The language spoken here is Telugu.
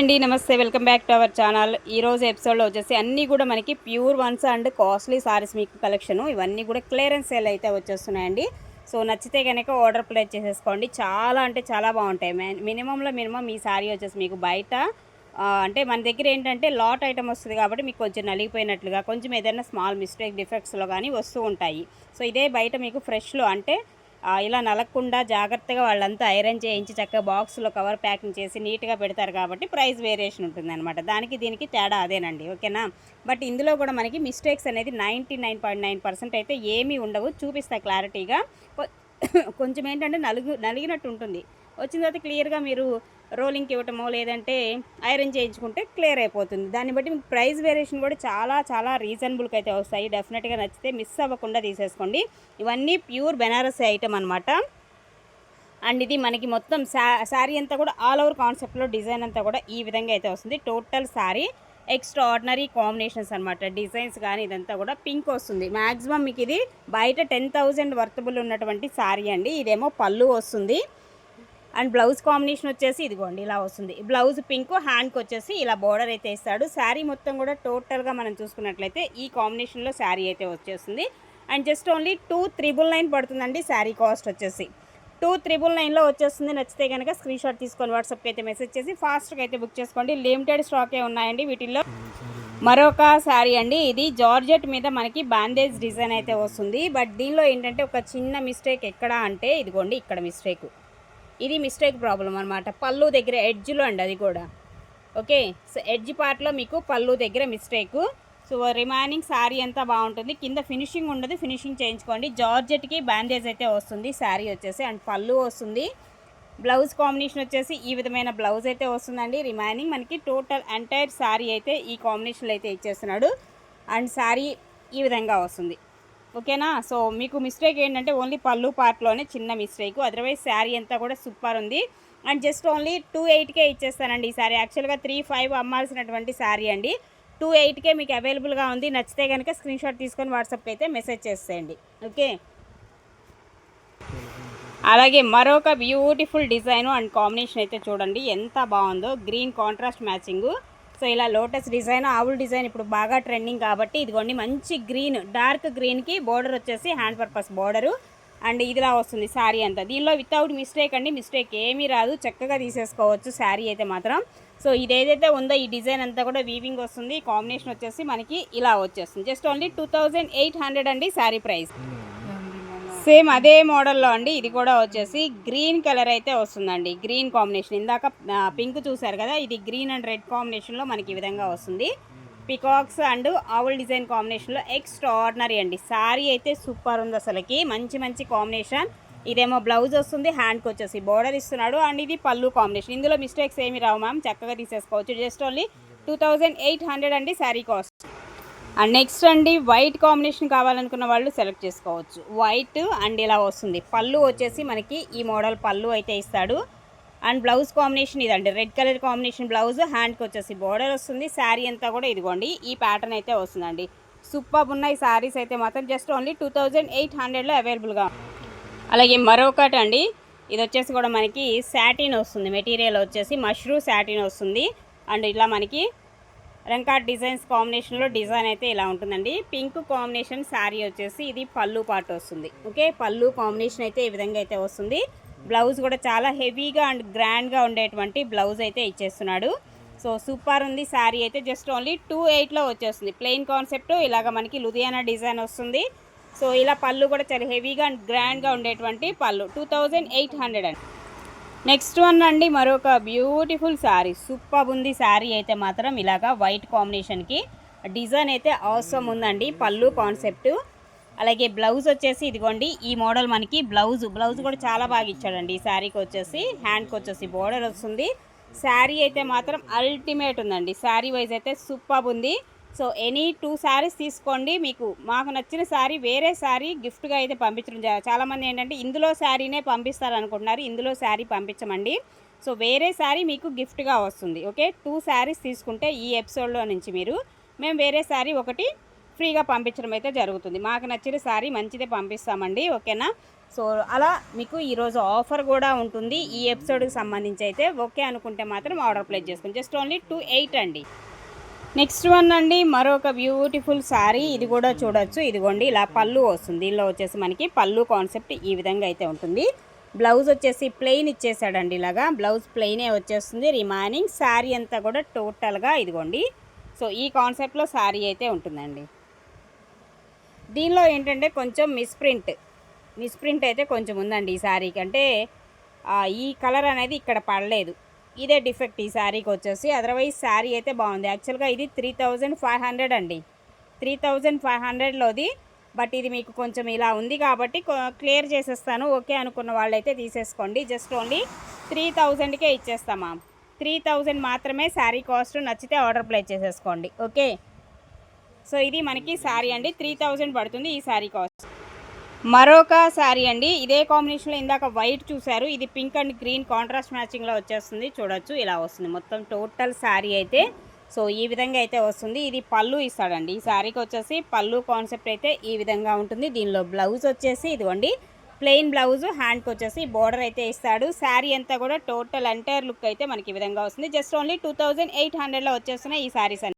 అండి నమస్తే. Welcome back to our channel. ఈరోజు ఎపిసోడ్లో వచ్చేసి అన్నీ కూడా మనకి pure ones and costly sarees మీకు కలెక్షన్. ఇవన్నీ కూడా క్లియరెన్స్ సేల్ అయితే వచ్చేస్తున్నాయండి. సో నచ్చితే కనుక ఆర్డర్ ప్లేస్ చేసేసుకోండి. చాలా అంటే చాలా బాగుంటాయి. మినిమంలో మినిమం ఈ సారీ వచ్చేసి మీకు బయట అంటే మన దగ్గర ఏంటంటే లాట్ ఐటమ్ వస్తుంది కాబట్టి మీకు కొంచెం నలిగిపోయినట్లుగా కొంచెం ఏదైనా స్మాల్ మిస్టేక్ డిఫెక్ట్స్లో కానీ వస్తూ ఉంటాయి. సో ఇదే బయట మీకు ఫ్రెష్లో అంటే ఇలా నలగకుండా జాగ్రత్తగా వాళ్ళంతా ఐరన్ చేయించి చక్కగా బాక్స్లో కవర్ ప్యాకింగ్ చేసి నీట్గా పెడతారు కాబట్టి ప్రైస్ వేరియేషన్ ఉంటుంది అనమాట దానికి దీనికి తేడా అదేనండి ఓకేనా? బట్ ఇందులో కూడా మనకి మిస్టేక్స్ అనేది ninety nine point nine percent అయితే ఏమీ ఉండవు. చూపిస్తా క్లారిటీగా. కొంచెం ఏంటంటే నలుగు నలిగినట్టు ఉంటుంది. వచ్చిన తర్వాత క్లియర్గా మీరు రోలింగ్కి ఇవ్వటమో లేదంటే ఐరన్ చేయించుకుంటే క్లియర్ అయిపోతుంది. దాన్ని బట్టి మీకు ప్రైస్ వేరియేషన్ కూడా చాలా చాలా రీజనబుల్కి అయితే వస్తాయి. డెఫినెట్గా నచ్చితే మిస్ అవ్వకుండా తీసేసుకోండి. ఇవన్నీ ప్యూర్ బెనారస్ ఐటమ్ అనమాట అండ్ ఇది మనకి మొత్తం శారీ అంతా కూడా ఆల్ ఓవర్ కాన్సెప్ట్లో డిజైన్ అంతా కూడా ఈ విధంగా అయితే వస్తుంది. Total sari extraordinary combinations అనమాట డిజైన్స్ కానీ ఇదంతా కూడా పింక్ వస్తుంది. మ్యాక్సిమం మీకు ఇది బయట టెన్ థౌజండ్ వర్తబుల్ ఉన్నటువంటి శారీ అండి. ఇదేమో పళ్ళు వస్తుంది. అండ్ బ్లౌజ్ కాంబినేషన్ వచ్చేసి ఇదిగోండి ఇలా వస్తుంది. బ్లౌజ్ పింక్ హ్యాండ్కి వచ్చేసి ఇలా బోర్డర్ అయితే ఇస్తాడు. శారీ మొత్తం కూడా టోటల్గా మనం చూసుకున్నట్లయితే ఈ కాంబినేషన్లో శారీ అయితే వచ్చేస్తుంది. And just only two triple nine పడుతుందండి శారీ కాస్ట్ వచ్చేసి. టూ త్రిబుల్ నైన్లో వచ్చేస్తుంది. నచ్చితే కనుక స్క్రీన్ షాట్ తీసుకొని వాట్సాప్కి అయితే మెసేజ్ చేసి ఫాస్ట్గా అయితే బుక్ చేసుకోండి. లిమిటెడ్ స్టాకే ఉన్నాయండి వీటిల్లో. మరొక శారీ అండి ఇది జార్జెట్ మీద మనకి బ్యాండేజ్ డిజైన్ అయితే వస్తుంది. బట్ దీనిలో ఏంటంటే ఒక చిన్న మిస్టేక్ ఎక్కడ అంటే ఇదిగోండి ఇక్కడ మిస్టేక్. ఇది మిస్టేక్ ప్రాబ్లం అనమాట పళ్ళు దగ్గర ఎడ్జ్లో అండి అది కూడా. ఓకే? సో ఎడ్జ్ పార్ట్లో మీకు పళ్ళు దగ్గర మిస్టేక్ సో రిమైనింగ్ శారీ అంతా బాగుంటుంది. కింద ఫినిషింగ్ ఉండదు. ఫినిషింగ్ చేయించుకోండి. జార్జెట్కి బ్యాండేజ్ అయితే వస్తుంది. శారీ వచ్చేసి అండ్ పళ్ళు వస్తుంది. బ్లౌజ్ కాంబినేషన్ వచ్చేసి ఈ విధమైన బ్లౌజ్ అయితే వస్తుందండి. రిమైనింగ్ మనకి టోటల్ ఎంటైర్ శారీ అయితే ఈ కాంబినేషన్లో అయితే ఇచ్చేస్తున్నాడు. అండ్ శారీ ఈ విధంగా వస్తుంది. ఓకేనా? సో మీకు మిస్టేక్ ఏంటంటే ఓన్లీ పళ్ళు పార్ట్లోనే చిన్న మిస్టేక్ అదర్వైజ్ శారీ అంతా కూడా సూపర్ ఉంది. అండ్ జస్ట్ ఓన్లీ టూ ఎయిట్కే ఇచ్చేస్తానండి ఈ శారీ యాక్చువల్గా త్రీ ఫైవ్ అమ్మాల్సినటువంటి శారీ అండి. టూ ఎయిట్కే మీకు అవైలబుల్గా ఉంది. నచ్చితే కనుక స్క్రీన్ షాట్ తీసుకొని వాట్సాప్కి అయితే మెసేజ్ చేసేయండి. ఓకే? అలాగే మరొక బ్యూటిఫుల్ డిజైన్ అండ్ కాంబినేషన్ అయితే చూడండి. ఎంత బాగుందో. గ్రీన్ కాంట్రాస్ట్ మ్యాచింగు సో ఇలా లోటస్ డిజైన్ ఆవుల్ డిజైన్ ఇప్పుడు బాగా ట్రెండింగ్ కాబట్టి ఇదిగోండి మంచి గ్రీన్ డార్క్ గ్రీన్కి బోర్డర్ వచ్చేసి హ్యాండ్ పర్పస్ బోర్డరు. అండ్ ఇదిలా వస్తుంది శారీ అంతా. దీనిలో వితౌట్ మిస్టేక్ అండి మిస్టేక్ ఏమీ రాదు. చక్కగా తీసేసుకోవచ్చు శారీ అయితే మాత్రం. సో ఇది ఏదైతే ఉందో ఈ డిజైన్ అంతా కూడా వీవింగ్ వస్తుంది. కాంబినేషన్ వచ్చేసి మనకి ఇలా వచ్చేస్తుంది. Just only two thousand eight hundred అండి శారీ ప్రైస్. సేమ్ అదే మోడల్లో అండి. ఇది కూడా వచ్చేసి గ్రీన్ కలర్ అయితే వస్తుందండి. Green combination. ఇందాక పింక్ చూసారు కదా? ఇది గ్రీన్ అండ్ రెడ్ కాంబినేషన్లో మనకి ఈ విధంగా వస్తుంది. పికాక్స్ అండ్ ఆవుల్ డిజైన్ కాంబినేషన్లో ఎక్స్ట్రా ఆర్డినరీ అండి. శారీ అయితే సూపర్ ఉంది అసలుకి. మంచి మంచి కాంబినేషన్. ఇదేమో బ్లౌజ్ వస్తుంది. హ్యాండ్కి వచ్చేసి బోర్డర్ ఇస్తున్నాడు. అండ్ ఇది పళ్ళు కాంబినేషన్. ఇందులో మిస్టేక్స్ ఏమి రావు మ్యామ్. చక్కగా తీసేసుకోవచ్చు. Just only two thousand eight hundred అండి శారీ కాస్ట్. అండ్ నెక్స్ట్ అండి వైట్ కాంబినేషన్ కావాలనుకున్న వాళ్ళు సెలెక్ట్ చేసుకోవచ్చు. వైట్ అండ్ ఇలా వస్తుంది. పళ్ళు వచ్చేసి మనకి ఈ మోడల్ పళ్ళు అయితే ఇస్తాడు. అండ్ బ్లౌజ్ కాంబినేషన్ ఇదండి. రెడ్ కలర్ కాంబినేషన్ బ్లౌజ్ హ్యాండ్కి వచ్చేసి బోర్డర్ వస్తుంది. శారీ అంతా కూడా ఇదిగోండి ఈ ప్యాటర్న్ అయితే వస్తుందండి. సూపర్ ఉన్నాయి శారీస్ అయితే మాత్రం. Just only two thousand eight హండ్రెడ్లో అవైలబుల్గా అలాగే మరొకటి అండి ఇది వచ్చేసి కూడా మనకి శాటిన్ వస్తుంది. మెటీరియల్ వచ్చేసి మష్రూ శాటిన్ వస్తుంది. అండ్ ఇలా మనకి రంకాట్ డిజైన్స్ కాంబినేషన్లో డిజైన్ అయితే ఇలా ఉంటుందండి. పింక్ కాంబినేషన్ శారీ వచ్చేసి ఇది పళ్ళు పాటు వస్తుంది. ఓకే? పళ్ళు కాంబినేషన్ అయితే ఈ విధంగా అయితే వస్తుంది. బ్లౌజ్ కూడా చాలా హెవీగా అండ్ గ్రాండ్గా ఉండేటువంటి బ్లౌజ్ అయితే ఇచ్చేస్తున్నాడు. సో సూపర్ ఉంది శారీ అయితే. జస్ట్ ఓన్లీ టూ ఎయిట్లో వచ్చేస్తుంది. ప్లెయిన్ కాన్సెప్ట్ ఇలాగ మనకి లుధియానా డిజైన్ వస్తుంది. సో ఇలా పళ్ళు కూడా చాలా హెవీగా అండ్ గ్రాండ్గా ఉండేటువంటి పళ్ళు. టూ థౌజండ్ ఎయిట్ హండ్రెడ్ అండి. నెక్స్ట్ వన్ అండి మరొక బ్యూటిఫుల్ శారీ సూపర్ ఉంది శారీ అయితే మాత్రం ఇలాగా వైట్ కాంబినేషన్కి డిజైన్ అయితే అవసరం ఉందండి పళ్ళు కాన్సెప్ట్ అలాగే బ్లౌజ్ వచ్చేసి ఇదిగోండి ఈ మోడల్ మనకి బ్లౌజ్ బ్లౌజ్ కూడా చాలా బాగా ఇచ్చాడండి. ఈ శారీకి వచ్చేసి హ్యాండ్కి వచ్చేసి బోర్డర్ వస్తుంది. శారీ అయితే మాత్రం అల్టిమేట్ ఉందండి శారీ వైజ్ అయితే సూపర్ ఉంది. సో ఎనీ టూ శారీస్ తీసుకోండి. మీకు మాకు నచ్చిన శారీ వేరే శారీ గిఫ్ట్గా అయితే పంపించడం చాలామంది ఏంటంటే ఇందులో శారీనే పంపిస్తారు అనుకుంటున్నారు ఇందులో శారీ పంపించమండి. సో వేరే శారీ మీకు గిఫ్ట్గా వస్తుంది. ఓకే? టూ శారీస్ తీసుకుంటే ఈ ఎపిసోడ్లో నుంచి మీరు మేము వేరే శారీ ఒకటి ఫ్రీగా పంపించడం అయితే జరుగుతుంది. మాకు నచ్చిన శారీ మంచిదే పంపిస్తామండి. ఓకేనా? సో అలా మీకు ఈరోజు ఆఫర్ కూడా ఉంటుంది. ఈ ఎపిసోడ్కి సంబంధించి అయితే ఓకే అనుకుంటే మాత్రం ఆర్డర్ ప్లేస్ చేసుకోండి జస్ట్ ఓన్లీ టూ ఎయిట్ అండి. నెక్స్ట్ వన్ అండి మరొక బ్యూటిఫుల్ శారీ ఇది కూడా చూడొచ్చు. ఇదిగోండి ఇలా పళ్ళు వస్తుంది. దీనిలో వచ్చేసి మనకి పళ్ళు కాన్సెప్ట్ ఈ విధంగా అయితే ఉంటుంది. బ్లౌజ్ వచ్చేసి ప్లెయిన్ ఇచ్చేసాడండి ఇలాగా. బ్లౌజ్ ప్లెయినే వచ్చేస్తుంది. రిమైనింగ్ శారీ అంతా కూడా టోటల్గా ఇదిగోండి. సో ఈ కాన్సెప్ట్లో శారీ అయితే ఉంటుందండి. దీనిలో ఏంటంటే కొంచెం మిస్ప్రింట్ మిస్ప్రింట్ అయితే కొంచెం ఉందండి ఈ శారీకి అంటే ఈ కలర్ అనేది ఇక్కడ పడలేదు. ఇదే డిఫెక్ట్ ఈ శారీకి వచ్చేసి. అదర్వైజ్ శారీ అయితే బాగుంది. యాక్చువల్గా ఇది త్రీ థౌజండ్ ఫైవ్ హండ్రెడ్ అండి. త్రీ థౌజండ్ ఫైవ్ హండ్రెడ్లోది బట్ ఇది మీకు కొంచెం ఇలా ఉంది కాబట్టి క్లియర్ చేసేస్తాను. ఓకే అనుకున్న వాళ్ళైతే తీసేసుకోండి. జస్ట్ ఓన్లీ త్రీ థౌజండ్కే ఇచ్చేస్తామా త్రీ థౌజండ్ మాత్రమే శారీ కాస్ట్ నచ్చితే ఆర్డర్ ప్లేస్ చేసేసుకోండి. ఓకే సో ఇది మనకి శారీ అండి. త్రీ థౌజండ్ పడుతుంది ఈ శారీ కాస్ట్. మరొక శారీ అండి. ఇదే కాంబినేషన్లో ఇందాక వైట్ చూశారు. ఇది పింక్ అండ్ గ్రీన్ కాంట్రాస్ట్ మ్యాచింగ్లో వచ్చేస్తుంది. చూడొచ్చు. ఇలా వస్తుంది. మొత్తం టోటల్ శారీ అయితే సో ఈ విధంగా అయితే వస్తుంది. ఇది పళ్ళు ఇస్తాడండి. ఈ శారీకి వచ్చేసి పళ్ళు కాన్సెప్ట్ అయితే ఈ విధంగా ఉంటుంది. దీనిలో బ్లౌజ్ వచ్చేసి ఇదిగోండి. ప్లెయిన్ బ్లౌజ్ హ్యాండ్కి వచ్చేసి బోర్డర్ అయితే ఇస్తాడు. శారీ అంతా కూడా టోటల్ ఎంటైర్ లుక్ అయితే మనకి ఈ విధంగా వస్తుంది. Just only two thousand eight హండ్రెడ్లో వచ్చేస్తున్నాయి ఈ శారీస్